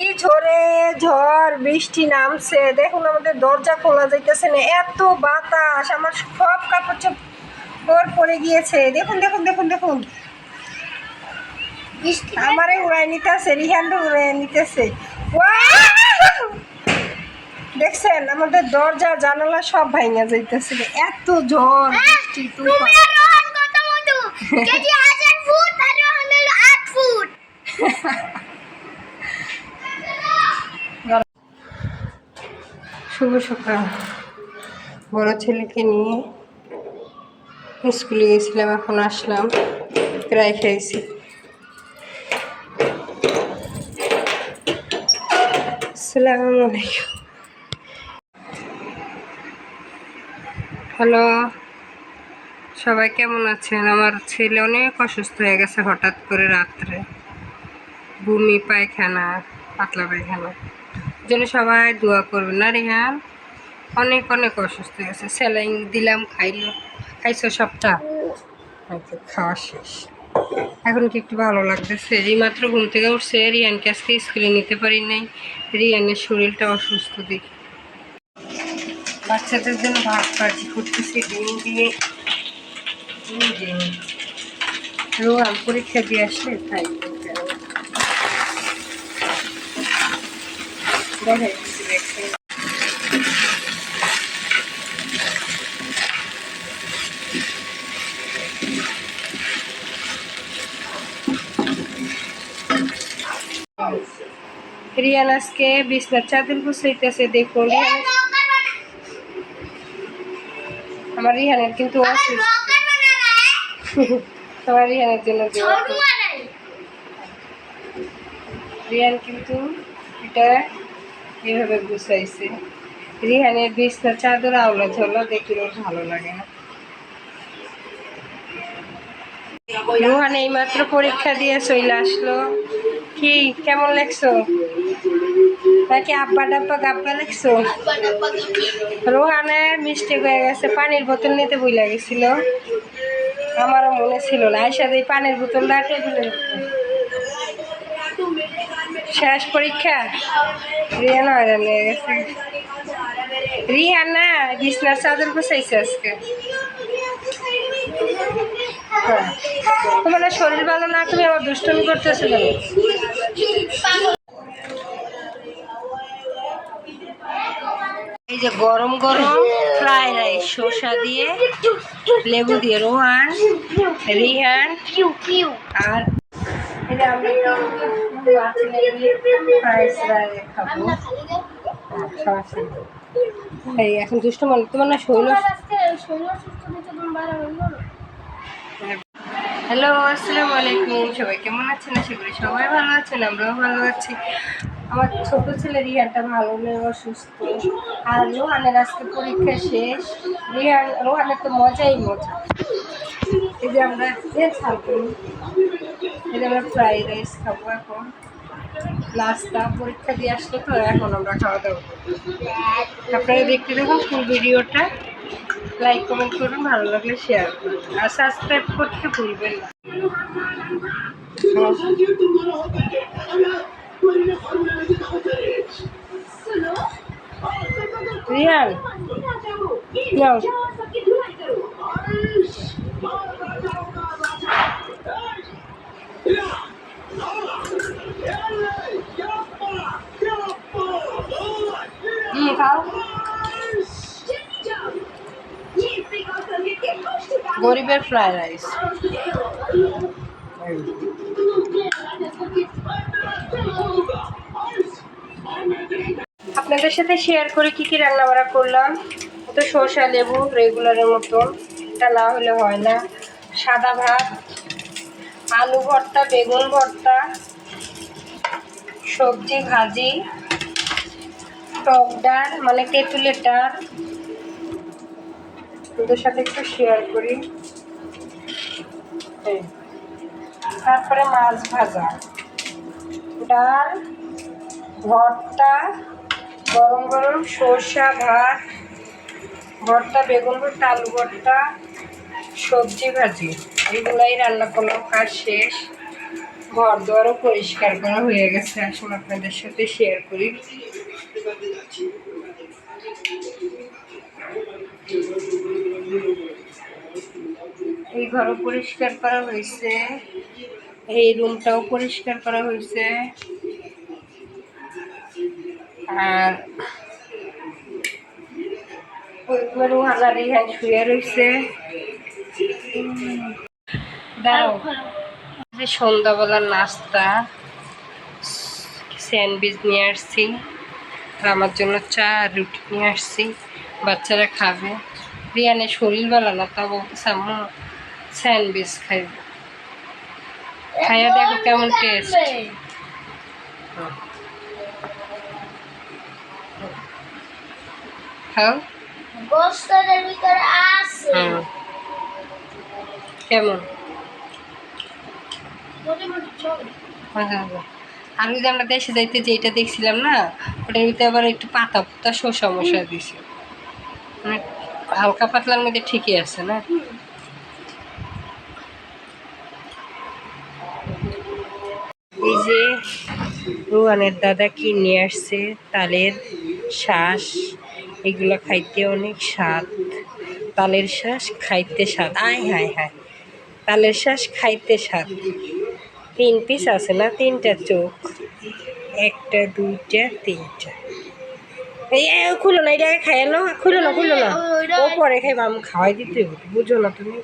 এই ঝড়ে ঝড় বৃষ্টি নামছে। দেখুন আমাদের দরজা খোলা যাইতেছে না। এত বাতাস আমার সব কাপড় চোপড় পরে গিয়েছে। দেখুন দেখুন দেখুন দেখুন। আমারে উড়াই নিতেছে রিহানরে উড়াই নিতেছে! দেখছেন আমাদের দরজা জানালা সব ভাঙা যাইতেছে। এত ঝড় বৃষ্টি তুফান। শুভ সকাল। বড় ছেলেকে নিয়ে স্কুলে গেছিলাম, এখন আসলাম। প্রায় খেয়েছি। আসসালামু আলাইকুম। হ্যালো, সবাই কেমন আছেন? আমার ছেলে অনেক অসুস্থ হয়ে গেছে হঠাৎ করে রাত্রে। বমি, পায়খানা, পাতলা পায়খানা। জন্য সবাই দোয়া করবেন। না রেহান, অনেক অনেক অসুস্থ হয়ে গেছে। স্যালাইন দিলাম, খাইলো, খাইছো সবটা? খাওয়া শেষ। এখন কি একটু ভালো লাগতেছে? এই মাত্র ঘুম থেকে উঠছে, রিয়ানকে আজকে স্কুলে নিতে পারি নাই। রিয়ানের শরীরটা অসুস্থ দেখি। বাচ্চাদের জন্য ভাত ভাজি করতেছি, ডিম দিয়ে। ডিম ডিম রোহান পরীক্ষা দিয়ে আসলে তাই। দেখাই দিচ্ছি দেখতে রিয়ান আজকে বিছনার চাদর গুছাইতেছে দেখুন রিয়ান আমার রিহানের কিন্তু অসুস্থ আমার রিহানের জন্য দোয়া করুন। রিহান কিন্তু এটা এভাবে গুছাইছে। রিহানের বিছনার চাদর আওলা ঝোলা দেখলে ওর ভালো লাগে না। রোহান এইমাত্র পরীক্ষা দিয়ে চলে আসলো। কি, কেমন লাগছো? নাকি আব্বা ডাব্বা গাব্বা লেখছো রোহানের মিস্টেক হয়ে গেছে, পানির বোতল নিতে বই লাগেছিল আমারও মনে ছিল না। আইসা এই পানির বোতলটা উপরে। শেষ পরীক্ষা? রিয়ান হয়রান হয়ে গেছে। রিয়ান না বিছনার চাদর গুছাইছে আজকে। হ্যাঁ। তোমার শরীর ভালো না, তুমি আবার দুষ্টমি করতেছো কেন? এই যে গরম গরম ফ্রাই রাইস, শসা দিয়ে লেবু দিয়ে রোহান, রিহান আর ফ্রাইস এখন দুষ্ট মনে, তোমার না শৈল হ্যালো আসসালামু আলাইকুম সবাই কেমন আছেন? আশা করি সবাই ভালো আছেন, আমরাও ভালো আছি। আমার ছোট ছেলে রিহানটা ভালো নেই, অসুস্থ। আর রোহানের আজকে পরীক্ষা শেষ। রিহান রোহানের তো মজাই মজা। এই যে আমরা যে খাব। যে আমরা ফ্রাইড রাইস খাব এখন। নাস্তা পরীক্ষা দিয়ে আসলো তো এখন আমরা খাওয়া দাওয়া আপনারা দেখতে দেখুন ফুল ভিডিওটা। লাইক কমেন্ট করুন ভালো লাগলে শেয়ার করুন। আর সাবস্ক্রাইব করতে ভুলবেন না। হুম খাও গরিবের ফ্রাইড রাইস। আপনাদের সাথে শেয়ার করে কি কি রান্না বান্না করলাম? তো সর্ষা, লেবু রেগুলারের মতন। এটা না হলে হয় না। সাদা ভাত, আলু ভর্তা, বেগুন ভর্তা, সবজি ভাজি, টক ডাল মানে তেঁতুলের ডাল। ওদের সাথে একটু শেয়ার করি। তারপরে মাছ ভাজা। ডাল, ভর্তা, গরম গরম সর্ষা ভাত, ভর্তা, বেগুন ভর্তা, আলু ভর্তা সবজি ভাজি। এইগুলাই রান্না করলাম কাজ শেষ ঘর দুয়ারও পরিষ্কার করা হয়ে গেছে। আসুন আপনাদের সাথে শেয়ার করি। এই ঘরও পরিষ্কার করা হয়েছে। এই রুমটাও পরিষ্কার করা হয়েছে। আর ওইগুলো আলারি হ্যাঁ শুয়ে রয়েছে। দাঁড়াও। সন্ধ্যাবেলার নাস্তা স্যান্ডউইচ নিয়ে আসছি আর আমার জন্য চা আর রুটি নিয়ে আসছি বাচ্চারা খাবে। রিয়ানের শরীর ভালো না তা বলতেছে আম্মু স্যান্ডউইচ খাইবে খাইয়া দেখো কেমন টেস্ট খাও গোস্তরের ভিতরে আছে। হুম কেমন? মোটামুটি চলে আর ওই যে আমরা দেশে যাইতে যেটা দেখছিলাম না, ওটার ভিতরে আবার একটু পাতা পাতা শসা মশা দিছে। মানে হালকা পাতলার মধ্যে ঠিকই আছে না? এই যে রুয়ানের দাদা কি নিয়ে আসছে? তালের শ্বাস এগুলো খাইতে অনেক স্বাদ। তালের শ্বাস খাইতে স্বাদ। আয়, হায় হায়। তালের শ্বাস খাইতে স্বাদ তিন পিস আছে না তিনটা চোখ একটা দুইটা তিনটা এই খুলো না এটা খাইলো খুলো না খুলো না ও পরে খাইবা আমি খাওয়াই দিতে বুঝো না তুমি